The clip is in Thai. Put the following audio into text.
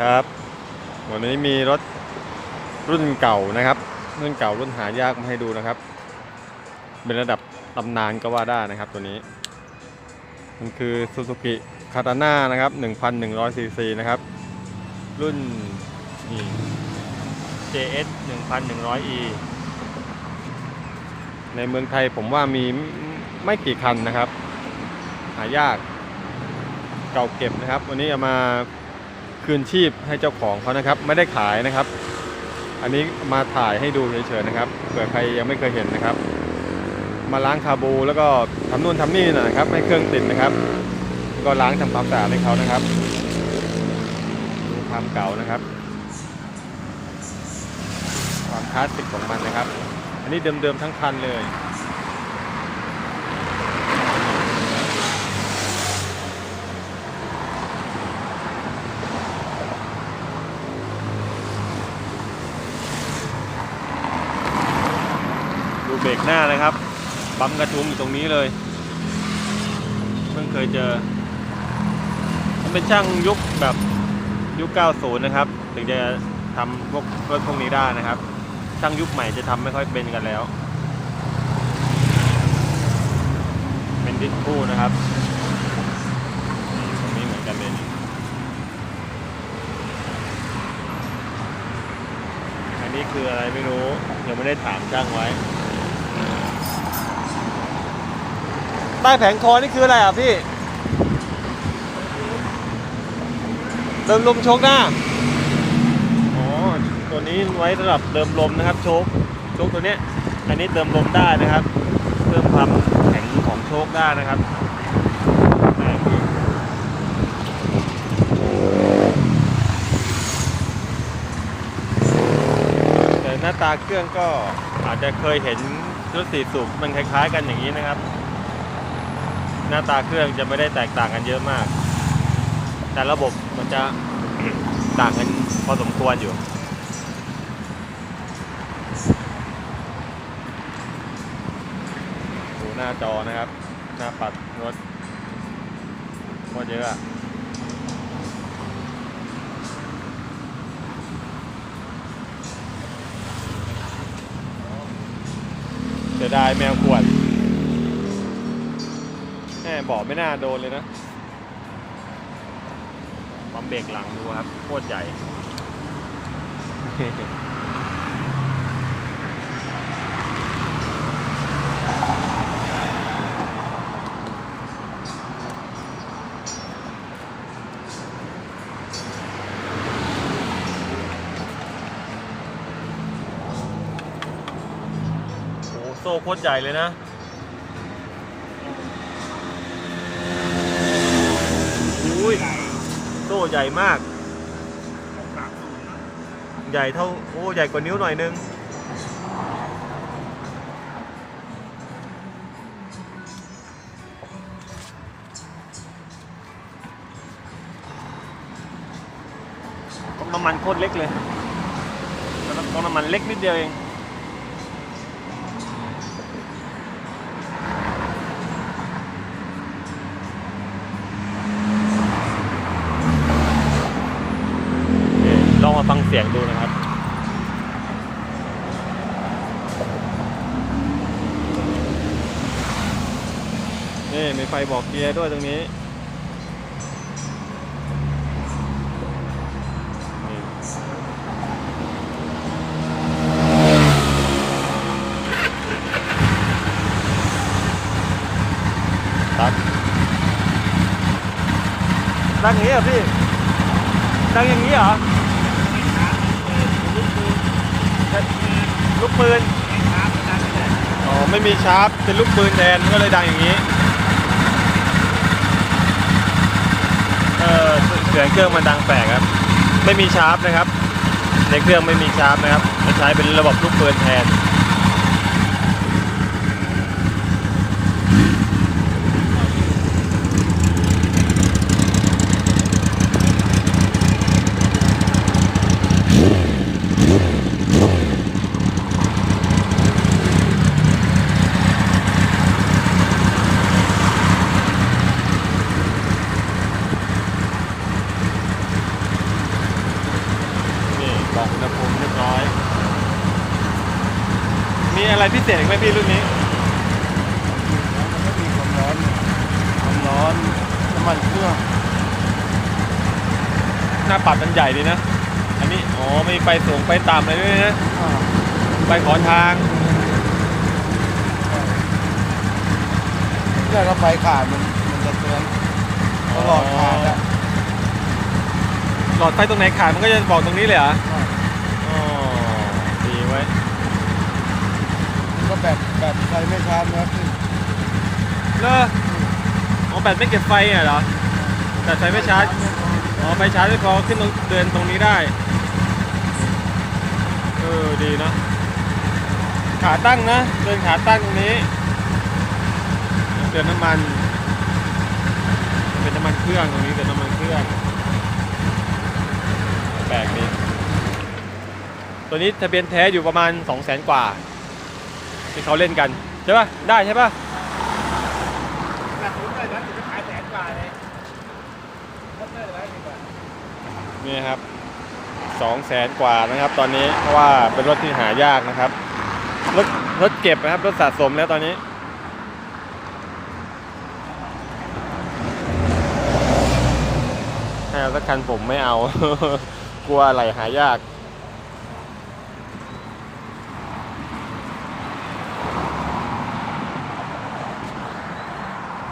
ครับ วันนี้มีรถรุ่นเก่านะครับ รุ่นเก่ารุ่นหายากมาให้ดูนะครับ เป็นระดับตำนานก็ว่าได้นะครับตัวนี้ มันคือ Suzuki k a t a n a นะครับ 1,100 cc นะครับ รุ่นนี่ JS 1,100e ในเมืองไทยผมว่ามีไม่กี่คันนะครับ หายากเก่าเก็บนะครับ วันนี้เอามา คืนชีพให้เจ้าของเขานะครับ ไม่ได้ขายนะครับ อันนี้มาถ่ายให้ดูเฉยๆนะครับเผื่อใครยังไม่เคยเห็นนะครับ มาล้างคาบูแล้วก็ทำนู่นทำนี่หนะครับให้เครื่องติดนะครับ ก็ล้างทำความสะอาดให้เขานะครับดูความเก่านะครับ ความคลาสสิกของมันนะครับ อันนี้เดิมๆทั้งคันเลย เบรกหน้าเลยครับปั๊มกระทุ้งอยู่ตรงนี้เลย เพิ่งเคยเจอ มันเป็นช่างยุคแบบยุค 90 นะครับ ถึงจะทำพวกรถพวกนี้ได้นะครับ ช่างยุคใหม่จะทำไม่ค่อยเป็นกันแล้ว เป็นดิสคู่นะครับตรงนี้เหมือนกันเลยอันนี้คืออะไรไม่รู้ยังไม่ได้ถามช่างไว้ ใต้แผงคอนี่คืออะไรอะพี่เดิมลมโชกหน้า อ๋อ ตัวนี้ไว้สำหรับเดิมลมนะครับโชคโชคตัวเนี้ย อันนี้เติมลมได้นะครับ เพิ่มความแข็งของโชคได้นะครับแหม่พี่แต่หน้าตาเครื่องก็อาจจะเคยเห็นรถสี่สูบมันคล้ายๆกันอย่างนี้นะครับ หน้าตาเครื่องจะไม่ได้แตกต่างกันเยอะมาก แต่ระบบมันจะต่างกันพอสมควรอยู่ดูหน้าจอนะครับ หน้าปัดรถโคตรเยอะอะเสียดายแมวขวด บอกไม่น่าโดนเลยนะปั๊มเบรกหลังดูครับโคตรใหญ่ โอ้โซ่โคตรใหญ่เลยนะ อุ้ยโซ่ใหญ่มาก ใหญ่เท่าโอ้ใหญ่กว่านิ้วหน่อยนึงก๊อกน้ำมันโคตรเล็กเลยก๊อกน้ำมันเล็กนิดเดียวเอง ลองมา ฟังเสียงดูนะครับนี่มีไฟบอกเกียร์ด้วยตรงนี้นี่ตัดดังอย่างนี้เหรอพี่ดังอย่างนี้เหรอ ลูกปืนอ๋อไม่มีชาร์ปเป็นลูกปืนแทนก็เลยดังอย่างนี้เออเสียงเครื่องมันดังแปลกครับ ไม่มีชาร์ปนะครับในเครื่องไม่มีชาร์ปนะครับจะใช้เป็นระบบลูกปืนแทน บอกอุณหภูมิเรียบร้อย มีอะไรพิเศษอีกไหมพี่รุ่นนี้แล้วมันก็มีความร้อนความร้อนน้ำมันเครื่องหน้าปัดมันใหญ่ดีนะ อันนี้อ๋อมีไฟสูงไฟต่ำอะไรด้วยนะอ่าไฟขอทางเนี่ยถ้าไฟขาดมันมันจะเตือนตลอดขาดอะหลอดไฟตรงไหนขาดมันก็จะบอกตรงนี้เลยเหรออ๋อดี ไว้ยมันก็แบบแบบไฟไม่ชาร์จนะครับพี่เลออ๋อแบตไม่เก็บไฟอะเหรอแต่ไฟไม่ชาร์จ อ๋อไฟชาร์จไม่พอขึ้นตรงเดินตรงนี้ได้ เออ ดีเนอะขาตั้งนะ เดินขาตั้งตรงนี้ เตือนน้ำมัน เป็นน้ำมันเครื่องตรงนี้เป็นน้ำมันเครื่อง แปลกดี ตัวนี้ทะเบียนแท้อยู่ประมาณ 2 0 0แสนกว่าที่เขาเล่นกัน ใช่ป่ะ ได้ใช่ป่ะแต่ผมเลยนะจะขายแสนกว่าเลยลดได้เลยดีกว่านี่ครับสองแสนกว่านะครับ ตอนนี้เพราะว่าเป็นรถที่หายากนะครับ รถรถเก็บนะครับ รถสะสมแล้วตอนนี้ให้เอาสักคันผมไม่เอา กลัวอะไรหายาก